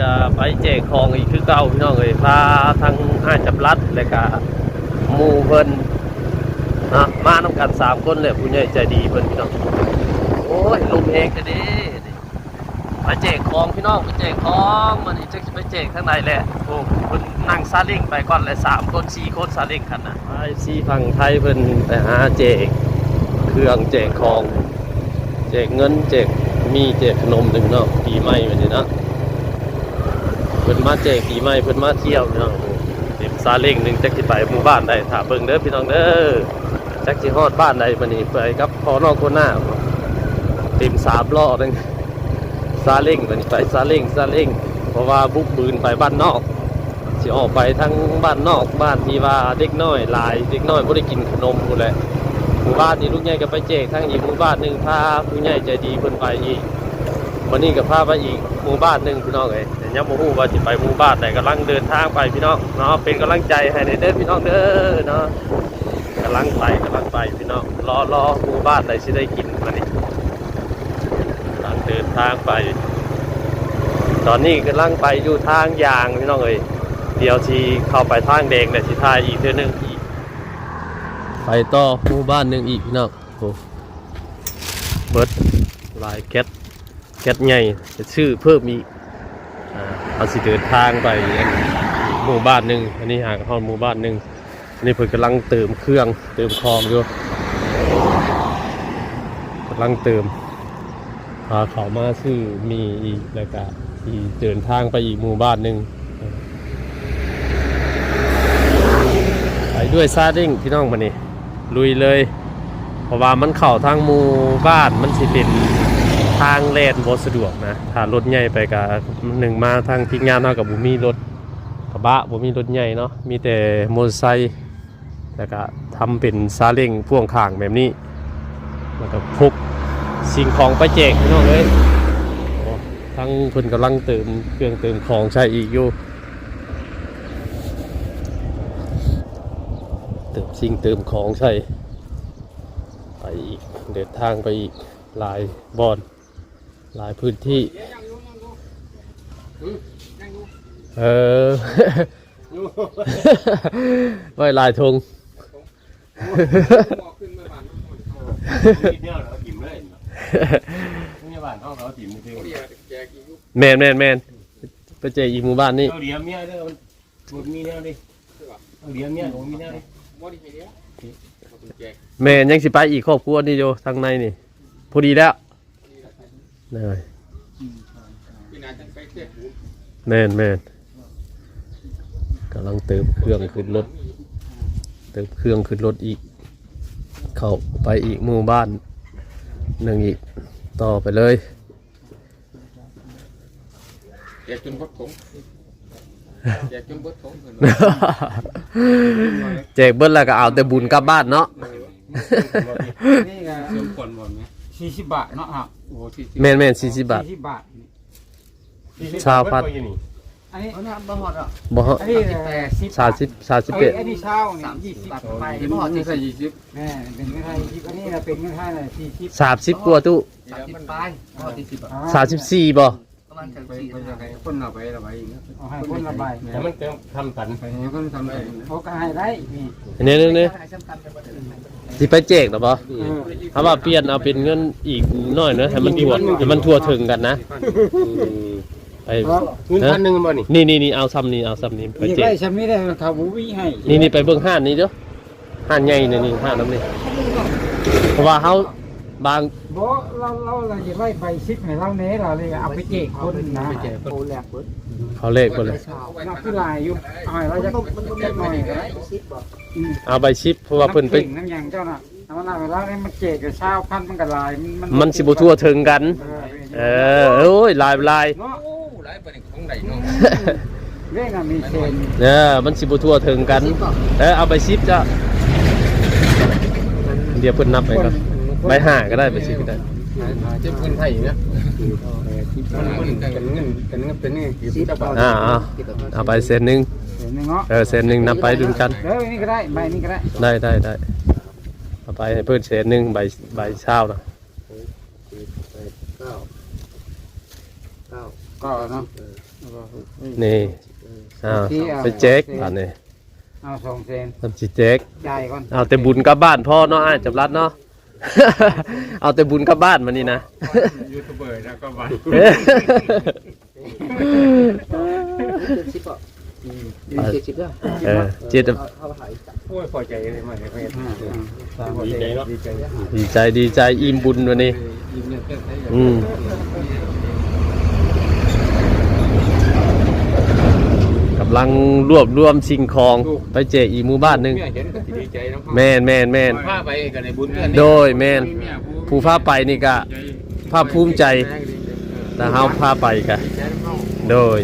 ก็ไปแจกของอีกคือเก่าพี่น้องเอ้ยพาทางอ้าจับรัดและก็หมู่เพิ่นนะมานำกันสามคนเลยผู้ใหญ่ใจดีเพิ่นพี่น้องโอ้ยลมเองจะดีไปแจกของพี่น้องไปแจกของมันนี่จะไปแจกทางไหนแหละโอ้เพิ่นนั่งซาเล้งไปก่อนเลยสามคนสี่คนซาเล้งคันน่ะไปซีฝั่งไทยเพิ่นไปหาแจกเครื่องแจกของแจกเงินแจกมีแจกขนมหนึ่งเนาะปีใหม่แบบนี้นะ เพิ่นมาแจกปีใหม่เพิ่นมาเที่ยวพี่น้องเต็มซาเล้งหนึ่งจักสิไปหมู่บ้านใดถามเบิ่งเด้อพี่น้องเด้อจักสิฮอดบ้านใดบัดนี้ไปกับพอนอกคนหน้าเต็มสามล้อนึงซาเล้งบัดนี้ไปซาเล้งซาเล้งเพราะว่าบุกบืนไปบ้านนอกสิออกไปทั้งบ้านนอกบ้านที่ว่าเด็กน้อยหลายเด็กน้อยบ่ได้กินขนมพู้นแหละหมู่บ้านนี้ลูกใหญ่ก็ไปแจกทั้งอีกหมู่บ้านหนึ่งพาผู้ใหญ่ใจดีเพิ่นไปอีก วันนี้ก็พาไปอีกหมู่บ้านหนึ่งพี่น้องเอ้ยแต่ยังบ่ฮู้ว่าสิไปหมู่บ้านใดกำลังเดินทางไปพี่น้องเนาะเป็นกำลังใจให้เด้อพี่น้องเด้อเนาะกำลังไปกำลังไปพี่น้องรอรอหมู่บ้านใดสิได้กินมานี่กำลังเดินทางไป ตอนนี้กำลังไปอยู่ทางยางพี่น้องเอ้ยเดี๋ยวสิเข้าไปทางแดงเนี่ยสิทายอีกเทื่อนึงอีกไปต่อหมู่บ้านหนึ่งอีกพี่น้องโอ้เบิร์ดลายแก๊ส แก๊สใหญ่จะชื่อเพิ่มอีกอ่าเอาสิเดินทางไปหมู่บ้านหนึ่งอันนี้ห่างเข้าหมู่บ้านหนึ่งอันนี้เพิ่นกำลังเติมเครื่องเติมคลองอยู่กำลังเติมพาเขามาซื้อมีอีกแล้วก็ที่เดินทางไปอีกหมู่บ้านหนึ่งไปด้วยซาเด้งพี่น้องมานี่ลุยเลย เพราะว่ามันเข้าทางหมู่บ้านมันสิเป็น ทางแลนบ่สะดวกนะถ้ารถใหญ่ไปกับหนึ่งมาทางทีมงานเฮากับบ่มีรถกระบะบ่มีรถใหญ่เนาะมีแต่มอเตอร์ไซค์แล้วก็ทำเป็นซาเล้งพ่วงข้างแบบนี้แล้วก็พกสิ่งของไปแจกพี่น้องเลยทั้งเพิ่นกำลังเติมเครื่องเติมของใช้อีกอยู่เติมสิ่งเติมของใช่ไปอีกเดินทางไปอีกหลายบอน หลายพื้นที่ เออ ไว้หลายทงเนี่ยเราถิ่มเลยนี่บ้านเขาเขาถิ่มนี่คือแมนแมนแมนไปเจออีกหมู่บ้านนี่เขาเลี้ยงเมียเด้อมันบุญมีแนวดิเขาเลี้ยงเมียผมมีแนวดิแมนยังสิไปอีกครอบครัวนี่โยทางในนี่พอดีแล้ว เลยแมนแมนกำลังเติมเครื่องขึ้นรถ เติมเครื่องขึ้นรถอีก เข้าไปอีกหมู่บ้านหนึ่งอีกต่อไปเลยแจกจนบดถงแจกจนบดถงเพิ่นแจกเบิ้ลแล้วก็เอาแต่บุญกลับบ้านเนาะนี่ก็เสริมคนบ่แม่ สี่สิบบาทเนาะฮะโอ้ที่แม่นแม่นสี่สิบบาท สี่สิบบาทชาวพัด อันนี้บ่ฮะอันนี้แปดสิบสามสิบสามสิบเอ็ดอันนี้เช่าเนี่ยยี่สิบไปที่บ่ที่ใส่ยี่สิบแม่เป็นเงินไทยยี่สิบอันนี้เราเป็นเงินไทยเลยสี่สิบสามสิบกว่าตู้สามสิบปลายบ่ที่สิบอ๋อสามสิบสี่บ่ ประมาณไปไปจะให้คนเอาไปเอาไปอีกเอาให้คนละใบแต่มันเติมทำกันไปให้คนทำได้เขาก็ให้ได้นี่อันนี้นี่นี่ที่ไปแจกหรอบ่เออถ้าว่าเปลี่ยนเอาเป็นเงินอีกหน่อยเนอะให้มันทั่วให้มันทั่วถึงกันนะไปเงินพันหนึ่งบ่นี่นี่นี่นี่เอาซ้ำนี่เอาซ้ำนี่ไปนี่แจได้กฉันไม่ได้เขาบุวิให้นี่นี่ไปเบิ่งห้านนี่เด้อห้านใหญ่นี่นี่ห้านน้ำนี่เพราะว่าเขาบาง บ่เราเราเราจะไว้ใบซิปให้เราเน้เราเลยเอาไปแจกคนนะโอ้แหลกเบิดเขาเลขไปเลย นักคือลายอยู่เอาให้เราจะจะหน่อยก็ได้เอาใบชิปเพราะว่าเพิ่นไป น้ำน้ำยางเจ้าน่ะเอามาเวลาเนี่ยมันเจกกับเช้าพันมันก็ลายมันสิบ่ทั่วถึงกัน เออโอ้ยลายลายเนาะโอ้หลายไปนี่ของใดเนาะเรื่องน่ะมีเชนเออมันสิบ่ทั่วถึงกัน เออเอาใบชิปจ้ะเดี๋ยวเพิ่นนับไปก่อน ใบห้าก็ได้ใบชิปก็ได้เจ็บเงินไทยนะมันมันกันเงินกันเงินเป็นเงินกี่สิบบาทอ่าเอาเอาไปเซนหนึ่งเห็นไหมเนาะเออเซนหนึ่งนับไปดุนกันเออนี่ก็ได้ใบนี้ก็ได้ได้ได้ได้เอาไปให้เพิ่นเซนหนึ่งใบใบเช้านะเก้าเก้าก็เนาะนี่อ้าวไปเจ๊กบาทนี่เอาสองเซนทำสิเจ๊กจ่ายก่อนเอาแต่บุญกลับบ้านพ่อเนาะอ้ายจำรัดเนาะ เอาแต่บุญกลับบ้านมานี่นะ ยูทูบเบอร์แล้วก็วันเจ็ดสิบแล้วเออเจ็ดโอ้ยพอใจเลยมาเนี่ยสามดีใจเนาะดีใจดีใจดีใจอิ่มบุญวันนี้ อืม กำลังรวบรวมสิ่งของไปเจกอีกหมู่บ้านหนึ่งเมียเห็นก็สิดีใจเนาะแม่นแม่นแม่นพาไปกันในบุญกันโดยแม่นผู้พาไปนี่ก็ภาคภูมิใจแต่เฮาพาไปก็โดย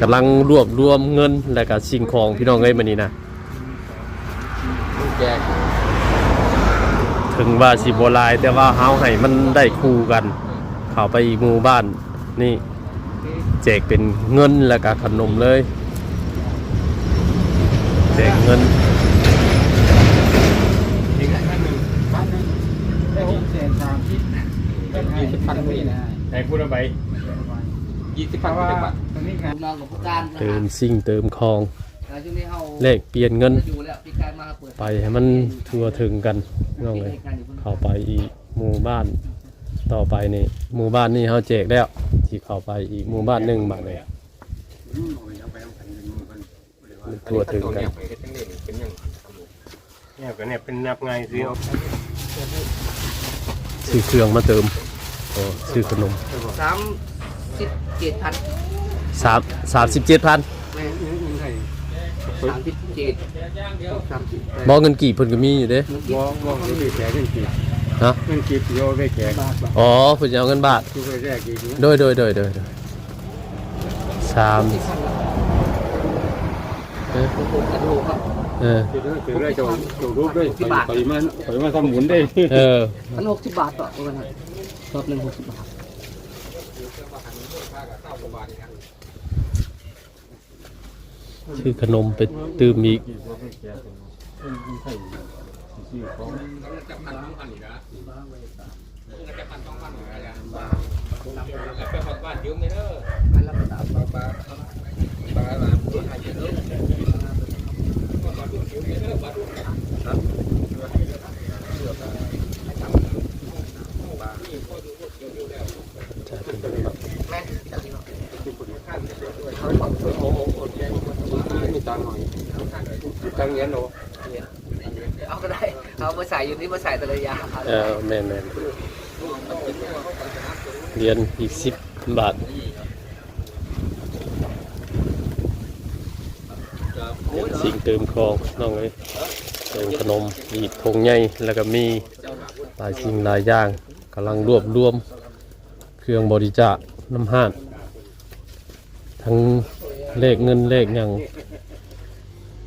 กำลังรวบรวมเงินและก็สิ่งของพี่น้องเอ้ยมื้อนี้นะแจกถึงว่าสิบ่หลายแต่ว่าเฮาให้มันได้คู่กัน เข้าไปอีกหมู่บ้านนี่ แจกเป็นเงินแล้วก็ขนมเลย แจกเงินอีกท่านหนึ่งพันหนึ่งได้หกเซนสามสิบเป็นให้พันนี่นะไหนพูดเอาไปยี่สิบเพพันราะว่าจังหวัดตรงนี้กันน้องกับผู้การนะเติครัมบสิ่งเติมคองแล้วช่วงนี้เขาเลขเปลี่ยนเงินอยู่แล้วพี่การมาเปิดไปให้มันทั่วถึงกันน้องเลยการอยู่บนเข้าไปอีกหมู่บ้าน ต่อไปนี่หมู่บ้านนี่เขาแจกแล้วที่เข้าไปอีกหมู่บ้านหนึ่งบาทเลยมันทั่วถึงกันไปเฮ็ดจังเด่นเป็นยังเนี่ยก็เนี่ยเป็นนับไงซื้อเอาซื้อเครื่องมาเติมโอ้ซื้อขนมสามสิบเจ็ดพันสามสามสิบเจ็ดพันแม่สามสิบเจ็ดสามสิบแปดบอกเงินกี่เพิ่นก็มีอยู่เด้บ่บ่ได้ไปแจกเงินกีบ ฮะเงินกีบโยไปแจกอ๋อเพิ่นจะเอาเงินบาท คือไปแจกกีบโดยโดยโดยโดยโดยสามเออหกกันโลครับเออคือคือได้โจโจรูปด้วยไปมันไปมันทำหมุนได้เอออันหกสิบบาทต่อวันนั้นรอบหนึ่งหกสิบบาทซื้อขนมไปตื่มอีกิวของจับพันต้องพันอีกนะจับพันต้องพันอีกอะไรครับม่จากที่เรา มีตังค์หน่อยตังค์เงินโล เอาก็ได้ เอามาใส่อยู่นี่มาใส่แต่ละอยางเออแม่แม่เรียนอีกสิบบาทสิ่งเติมของน้องเอ้ยเติมขนมมีทงใหญ่แล้วก็มีหลายสิ่งหลายอย่างกำลังรวบรวม เครื่องบริจาคน้ำห้านทั้งเลขเงินเลขหยัง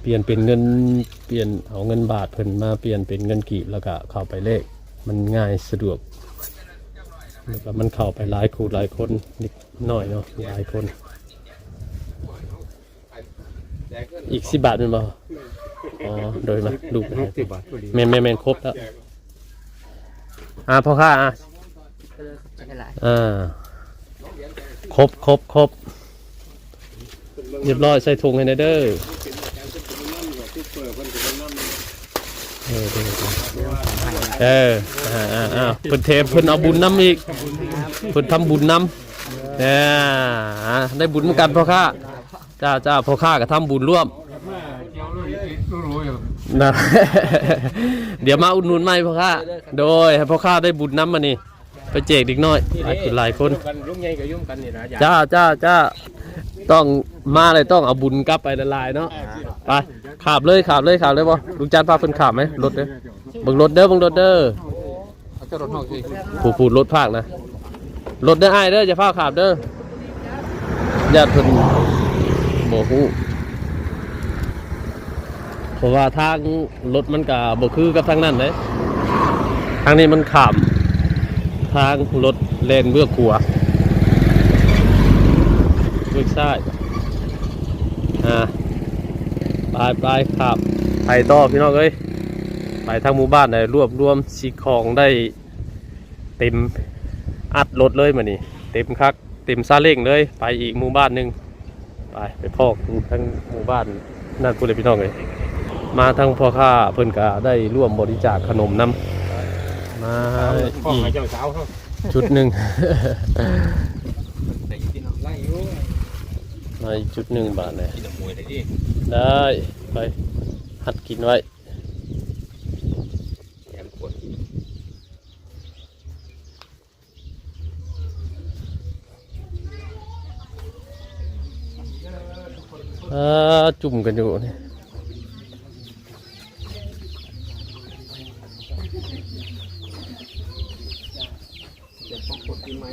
เปลี่ยนเป็นเงินเปลี่ยนเอาเงินบาทเพิ่นมาเปลี่ยนเป็นเงินกีบแล้วก็เข้าไปเลข มันง่ายสะดวกแล้วก็มันเข้าไปหลายคู่หลายคนนิดหน่อยเนาะหลายคน อีกสิบบาทเป็นบ่อ๋อโดยมาดูไปสิบบาทพอดีแม่นแม่นแม่นครบแล้วอ่าพ่อค้าอะไม่เป็นไรอ่าครบครบครบเรียบร้อยใส่ถุงให้ในเด้อ เออเด้อเอออ่าอ่าอ่าเพิ่นเทเพิ่นเอาบุญน้ำอีกเพิ่นทำบุญน้ำเนี่ยอ่าได้บุญเหมือนกันพ่อค้าจ้าจ้าพ่อค้าก็ทำบุญร่วมนะเดี๋ยวมาอุดหนุนใหม่พ่อค้าโดยให้พ่อค้าได้บุญน้ำมานี่ไปแจกเด็กน้อยหลายคนหลายคนกันลุงใหญ่กับยุ่งกันนี่นะจ้าจ้าจ้า ต้องมาเลยต้องเอาบุญกลับไปละลายเนาะไปขับเลยขับเลยขับเลยบ่ลุงจันพาเพิ่นขับไหมรถเด้อเบิ่งรถเด้อเบิ่งรถเด้อเอาเจ้ารถห้องสิผู้พูรถภาคนะรถเด้อไอ้เด้ออย่าพาขับเด้อญาติเพิ่นบ่ฮู้เพราะว่าทางรถมันก็บ่คือกับทางนั้นเด้ทางนี้มันข้ามทางรถเลนเบื้องขวา ลือกซ้ายอ่าไปไปครับไปต่อพี่น้องเอ้ยไปทางหมู่บ้านได้รวบรวมสิ่งของได้เต็มอัดรถเลยมานี่เต็มคักเต็มซาเล้งเลย ไปอีกหมู่บ้านหนึ่งไปไปพอกทั้งหมู่บ้านนั่นพูดเลยพี่น้องเลยมาทั้งพ่อค้าเพิ่นก็ได้ร่วมบริจาคขนมน้ำมาพ่ออีให้กเจ้าสาวเขาชุดหนึ่ง แต่ยี่สิบไล่อยู่ มาอีกชุดหนึ่งบาทเลยกินมวยได้ดิได้ไปหัดกินไว้แถมขวดอ่าจุ่มกันอยู่เนี่ยจ็บพวกกดที่ไม้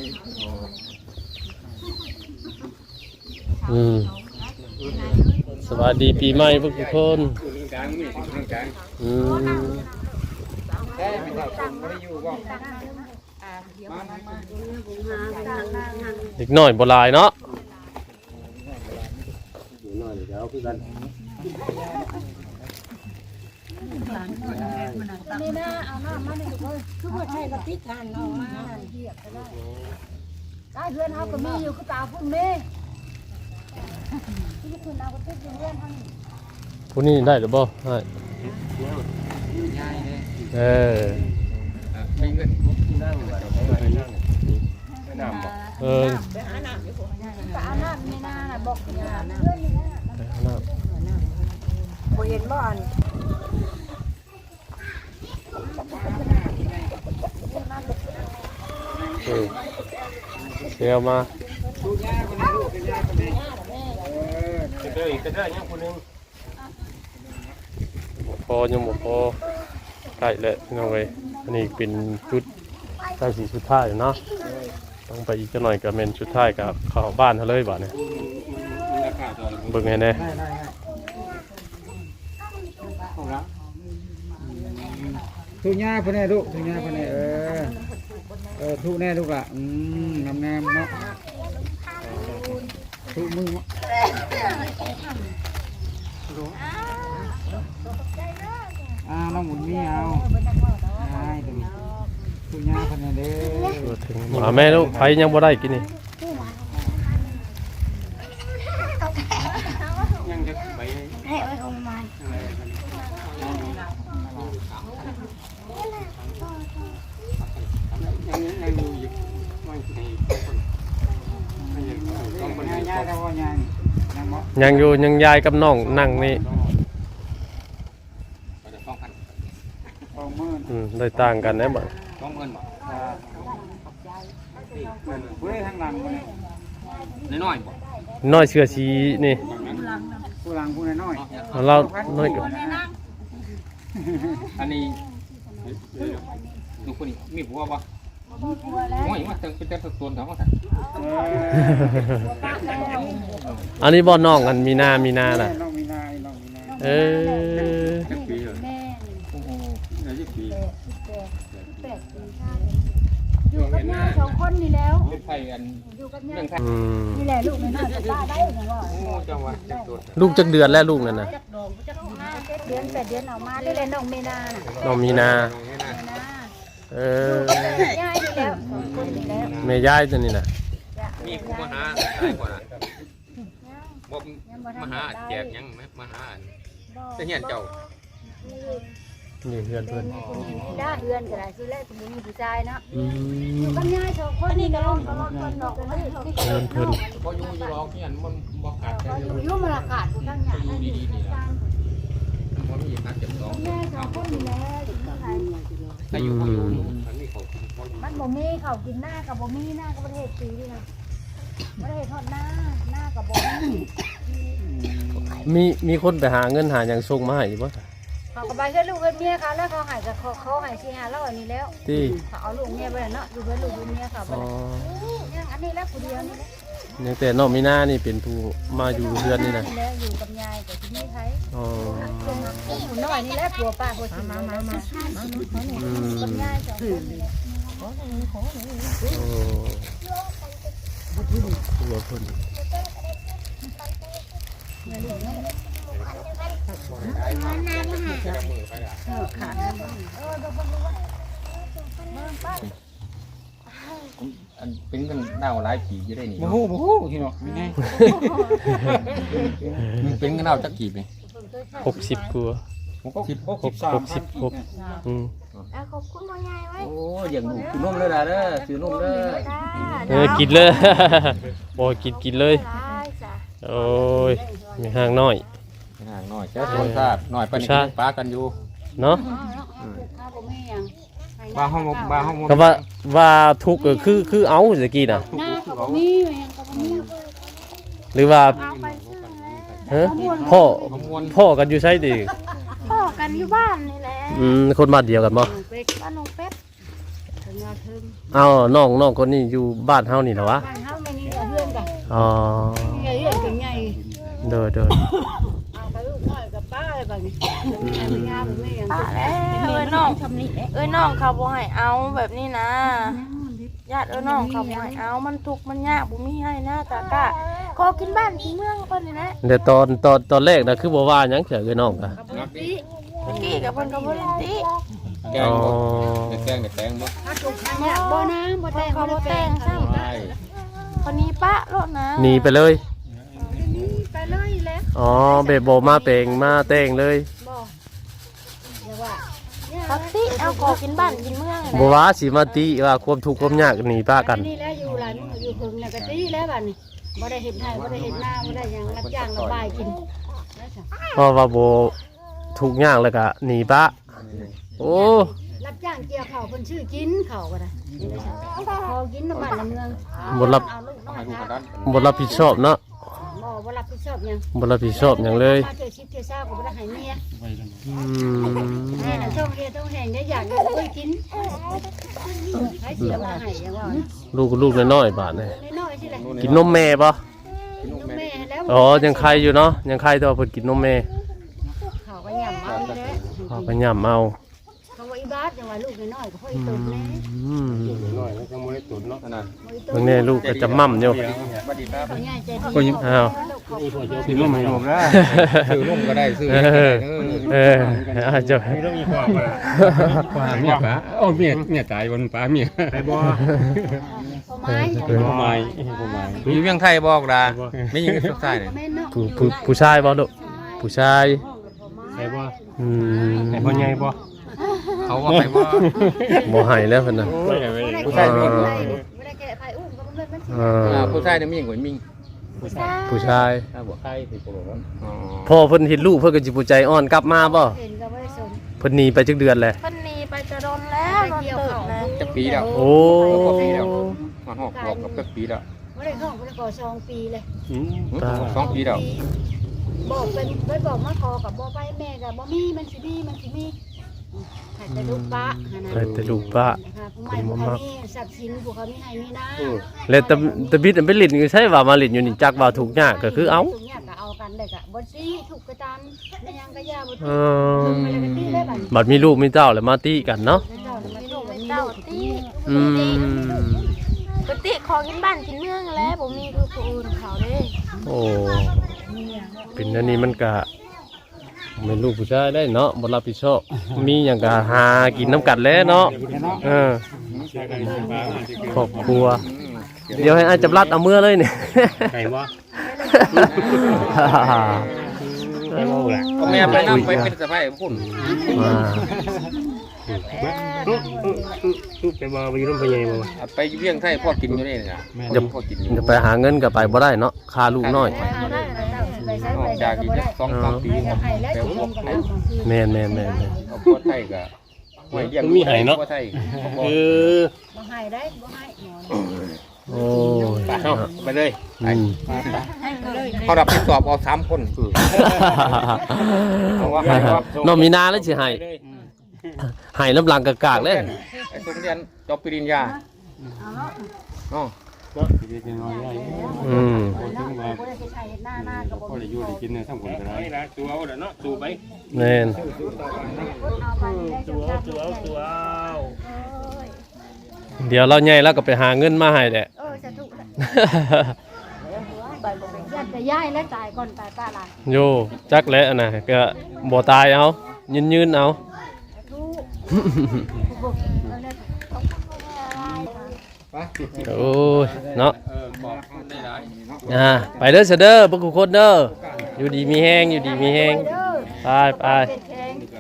อืมสวัส ดีปีใหม่พวกทุกคนอืมแค่ไม่ได้ผมไม่อยู่บ่เด็กน้อยโบราณเนาะอยู่น้อยเดี๋ยวคือกันนี่นะเอาหน้ามานี่ลูกเอ้ยคือว่าใช่กระติกหันเอามาเหยียบก็ได้ได้เพื่อนเฮาก็มีอยู่คือตาพุ่นนี่ที่คุณเอ ผู้นี้ได้หรือบ่ได้ง่เลยเออเงินนั่งแบบไปนั่งไม่น้ำบอกเออก็เอาน้ำนี่นานะบอกอยู่นะเพื่อนนี่นะบ่เห็นบ่อันเออเดี๋ยวมา ดูยากคนนี้ลูกเป็นยากคนนี้เออ จะเด้ออีกจะเด้อยังคนนึงบ่พอยังบ่พอใกล้แล้วพี่น้องเอ้ยอันนี้เป็นชุดใกล้สีชุดท้ายเนาะต้องไปอีกจักหน่อยก็แม่นชุดท้ายกับเข้าบ้านเฮาเลยบาดนี้ราคาตัวเบิ่งให้แน่ได้ได้ได้ของละทุกย่าเพิ่นแน่ลูกทุกย่าเพิ่นแน่เออเออทุกแน่ลูกล่ะอืมงามงามๆเนาะ ทุกมืออ่าน้องหมุนมีเอาได้ดูทุกย่าพันแน่เด้อ มาแม่ลูกไผยังบ่ได้กินนี่ ยังจะไป ให้ไว้ของมัน ยังยังอยู่อีกไม่ให้คนไม่ยังต้องคน ย่าให้ย่าชอบแต่ว่าย่านี่ยังบ่ยังอยู่ยังยายกับน้องนั่งนี่จะต้องพันสองหมื่นอืมได้ต่างกันนะบ่ต้องเงินบ่อ่าผู้ใดทางหลังบ่เนี่ยน้อยบ่น้อยเชื่อชีนี่ผู้หลังผู้น้อยเราน้อยก็อันนี้ดูคนนี้มีผัวบ่กลัวแล้ว โอ้ยมันจะเป็นแต่ตัวเขาค่ะๆเอออันนี้บ่น้องกันมีนามีนาน่ะน้องมีนาน้องมีนาเออจักปีเหรอแม่โอ้โหได้จักปีแปดแปดปีห้าอยู่กับย่าสองคนนี่แล้วเป็นไทยอันอยู่กับย่าเรื่องไทยอืมนี่แหละลูกในหน้าจะตาได้หรือว่าโอ้จังหวะจักตัวลูกจักเดือนแล้วลูกนั่นน่ะจักดองจักห้าเจ็ดเดือนแปดเดือนออกมาได้เลยน้องเมนาน่ะน้องมีนา เมนา เออย่านี่แล้วสองคนนี่แล้วแม่ยายตัวนี้น่ะมีผู้มาหาหลายกว่าน่ะบ่มาหาแจกยังไหมมาหาจะเฮียนเจ้านี่เพื่อนเพิ่นได้เดือนก็ได้คือแรกสมุนผู้ชายเนาะอือยู่มกับย่าสองคนนี่ก็ลงก็ลงคนดอกก็ไม่ได้เพิ่นเพิ่นพออยู่อยู่รอเฮียนมันบ่ขาดใจอยู่มาละขาดทั้งย่าอยู่ ดีๆนี่ล่ะมันมีนัดจับต้องย่าสองคนนี่แหละอยู่กับใครแต่อยู่บ่อยู่มันมีเขาเขาอยู่มันบ่มีเขากินหน้ากับบ่มีหน้ากับประเทศปีนี่นะประเทศทอดหน้าหน้ากับบ่มีมีมีคนไปหาเงินหาหยังส่งมาให้อยู่บ่เขาก็ไปแค่ลูกกับเมียเขาแล้วเขาใหายกับเขาเขาใหายสี่ห้าร้อยนี่แล้วที่เขาเอาลูกเมียไปแล้วเนาะอยู่เพื่อนลูกอยู่เมียเขาไปอ๋อแล้วยังอันนี้แล้วผู้เดียวนี่แหละ ยังแต่น้องมีนานี่เป็นผู้มาอยู่เพื่อนนี่น่ะแล้วอยู่กับยายกับที่นี่ใครอ๋อผู้น้อยนี่แหละผัวป้าผัวสิมามามาอืมกับยายสองคนนี่แหละโอ้ตัวเพิ่นเอ อเดี๋ยวเพิ่นรู้ว่าเบิ่งป้าอันเป็นกันดาวหลายปีอยู่ได้นี่บ่ฮู้บ่ฮู้ที่เนาะมีไงมันเป็นกันดาวจักกี่ปีหกสิบกว่าหกสิบหกหสิกบสามหกสิบหกอืมอะขอบคุณพ่อใหญ่ไว้โอ้อย่างหนูคือนมเลยล่ะเด้อคือนมเด้อเออกินเลยโอ้ยกินกินเลยได้จ้ะโอ้ยมีห้างน้อยห่างหน่อยแค่โทรศัพท์หน่อยไปนี่ใช่ป้ากันอยู่เนาะถ้า บ่มีหยังบาห้องบ่บาห้องบ่ก็ว่าว่าทุกข์ก็คือคือเอาสกี้น่ะ หน้าก็บ่มีหยังก็บ่มีหรือว่าเอาไปซื้อแล้วฮะพ่อขมวนพ่อกันอยู่ใช่ดิพ่อกันอยู่บ้านนี่แหละอืมคนบ้านเดียวกันบ่เป็ดบ้านน้องเป็ดถึงมาถึงเอ้าน้องน้องคนนี้อยู่บ้านเฮานี่เหรอวะบ้านเฮาไม่นี่ก็เฮือนกันอ๋อใหญ่เฮือนกันใหญ่เด้อเด้อ กับป้าอะไรแบบนี้มีงานมีหยังป้าแล้วเอ้ยน้องเอ้ยน้องเขาบ่ให้เอาแบบนี้นะญาติเอ้ยน้องเขาบ่ให้เอามันทุกข์มันยากบ่มีให้นะตากะขอกินบ้านกินเมืองก่อนนี่นะเดี๋ยวตอนตอนตอนแรกน่ะคือบ่ว่าหยังเสียเอ้ยน้องอะเมื่อกี้กับเพิ่นก็บ่ได้ติแกอ๋งอบ่แกงเด็กแกงบ่ถ้าถูกขายากบ่นะบ่เพิ่แต่นงเขาบ่บ่แต่แต่งงซ้ำซ้ำคนนี้ปะโลดนะหนีไปเลยไปเลยแหล้ว อ๋อเบบโบมาเปลงมาแต่งเลยบ่อย่าว่าพักติเอาขอกินบ้านกินเมืองบ่ว่าสิมาติว่าความทุกข์ความยากหนีป้ากัน นี่แหล้วอยู่หลานอยู่เพิ่งน่ะก็ดีแล้วบัดนี้บ่ได้เห็นไทยบ่ได้เห็นหน้าบ่ได้หยังรับจ้างระบายกินเพราะว่าโบทุกข์ยากแล้วก็หนีป้าโอ้รับจ้างเกี่ยวข้าวเพิ่นชื่อกินข้าวก็ได้นี่ได้จ้ะพอกินในบ้านในเมืองบ่รับเอาลูกน้อให้ยลูกคกัรันบดันบ่รับผิดชอบเนาะ บ่บ่รับผิดชอบหยังบ่รับผิดชอบหยังเลยมาเจอชิปเทซ่าก็บ่ได้ให้เมียอืมแม่น่ะต้องเรียนต้องแห่งได้อยากได้เคยกินให้เสียมาให้ยังว่าลูกลูกน้อยๆบาดนี่น้อยๆสิแหละกินนมแม่บ่กินนมแม่แม่แล้วอ๋อยังใครอยู่เนาะยังใครตัวเพิ่นกินนมแม่ข้าวก็ยำเอานี่แหละเขาก็ย่ํเอาเขาว่าอีบาสยังว่าลูกน้อยๆก็พ่ออีตุนแน่อืมน้อยแล้วก็บ่ ได้ตุนเนาะนั่นน่ะพ่ออีตุเบิ่งแน่ลูกก็จะม่ํอยู่บัดดีครับเขาใหญ่ใจดีอ้าวคือนมให้นมนะซื้อนมก็ได้ซื้อเอให้ก็อได้เออเอออาจจะมีต้องมีความว่าความเมียป๋าโอ้เมียเมียตายบนป๋าเมียไปบ่พ่อไม้บ่ไม้บ่ไม้อยู่เวียงไทยบอกล่ะไม่ยิงสุดท้ายนี่แม่เนาะผู้ผู้ผู้ชายบ่ลูกผู้ชายไปบ่อืมไปพ่อใหญ่บ่ เขาว่าไปว่าบ่ให้แล้วเพิ่นน่ะโอ้ยไปผู้ชายไม่ได้ไม่ได้แกะไผ่อุ้มก็มันมันสิเออ่าอผู้ชายเนี่ยมีอย่างกว่ามิงผู้ชายถ้าบอกใครสิบ่รู้อ๋อพ่อเพิ่นเห็นลูกเพิ่นก็สิผู้ใจอ่อนกลับมาบ่เห็นก็ไม่ได้สนเพิ่นหนีไปจักเดือนแหละเพิ่นหนีไปจะโดนแล้วโดนเติบนะจะปีแล้วโอ้มันหอกบอกกับเป็นปีแล้วไม่ได้เข้าไม่ได้ก่อสองปีเลยอืมสองปีแล้วบอกเป็นไปบอกมาขอกับบ่ไปแม่กับบ่มีมันสิมีมันสิมี ให้แต่ลูกป้าหานะไปแต่ลูกป้านะคะผู้ใหม่ผู้เขามีทรัพย์สินผู้เขามีให้มีนะแล้วตะตะบิดอันไปลิ้นก็ใช่ว่ามาลิ้นอยู่นี่จักว่าถูกยากก็คือเอาทุกอย่างก็เอากันเลยก็บ่สิถูกกระตามไม่ยังก็ย่าบ่เอถูกอไปเลยก็ตีได้บัดบัดมีลูกมีเต้าแล้วมาตีกันเนาะเจ้าไม่ถูกมีเจ้าลูกติอืมปกติขอกินบ้านกินเมืองแล้วบ่มีคือผู้อื่นเขาเด้โอ้เป็นอันนี้มันก็ ไม่ลูกผู้ชายได้เนาะบ่รับผิดชอบมีหยังก็หากินน้ำกันแล้วเนาะเออใช่กันป๋าอาจจะคือครอบครัว เดี๋ยวให้อาจจะรัดเอาเมื่อเลยเนี่ยไก่บ่ก็แม่ไปนั่งไปเป็นสะพ้ายพุ่นอ่าทุกไปบ่ไปอยู่นำพ่อใหญ่บ่ไปเวียงไทยพ่อกินอยู่นี่นะพ่อกินอยู่จะไปหาเงินก็ไปบ่ได้เนาะค่าลูกน้อยเอา ได้นะเจ้าไปใช้อไปอกใช้จากก็อีกบ่ได้สองสามปีให้ก็ให้แล้วแต่สิว่าเงินก็เอาคืนแม่นแม่นแม่นแม่นเอาพ่อไทยก็ไม่เลี้ยงพ่อไทยคือบ่ให้ได้บ่ให้หมอโอ้ยไปเข้าไปเลยอืมเขารับผิดชอบเอาสามคนเอาว่าให้ว่า น้องมีนาแล้วสิให้ให้น้ำลังกากๆเลย ไอ้โรงเรียนจบปริญญาอ๋อ ก็สิได้น้อยใหญ่อืมบ่ได้สิใช้หน้าหน้าก็บ่พอได้อยู่ได้กินเนี่ยทั้งคนก็ได้ละตัวเอาละเนาะตัวไปแม่นเอาไปได้จังซั่นตัวตัวเดี๋ยวเราใหญ่แล้วก็ไปหาเงินมาให้แหละเออสาธุแหละยันแต่ย้ายและตายก่อนตายป้าล่ะโยจักแล้วอันน่ะก็บ่ตายเอายืนๆเอาทุกเอาเลย ป โอ้ยเนาะเออบอกได้หลายอ่าไปเด้อเสยเด้อพวกกูคนเด้ออยู่ดีมีแห้งอยู่ดีมีแห้งไปไป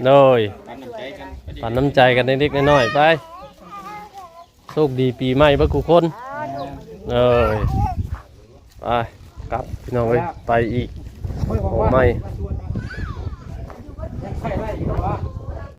โดยปันน้ำใจกันปันน้ำใจกันเล็กๆน้อยๆไปโชคดีปีใหม่พวกกูคนเอ้ยไปกลับพี่น้องเอ้ยไปอีกเฮ้ยบอกโอ้ว่าไม่ ยังใครได้อีกเหรอวะ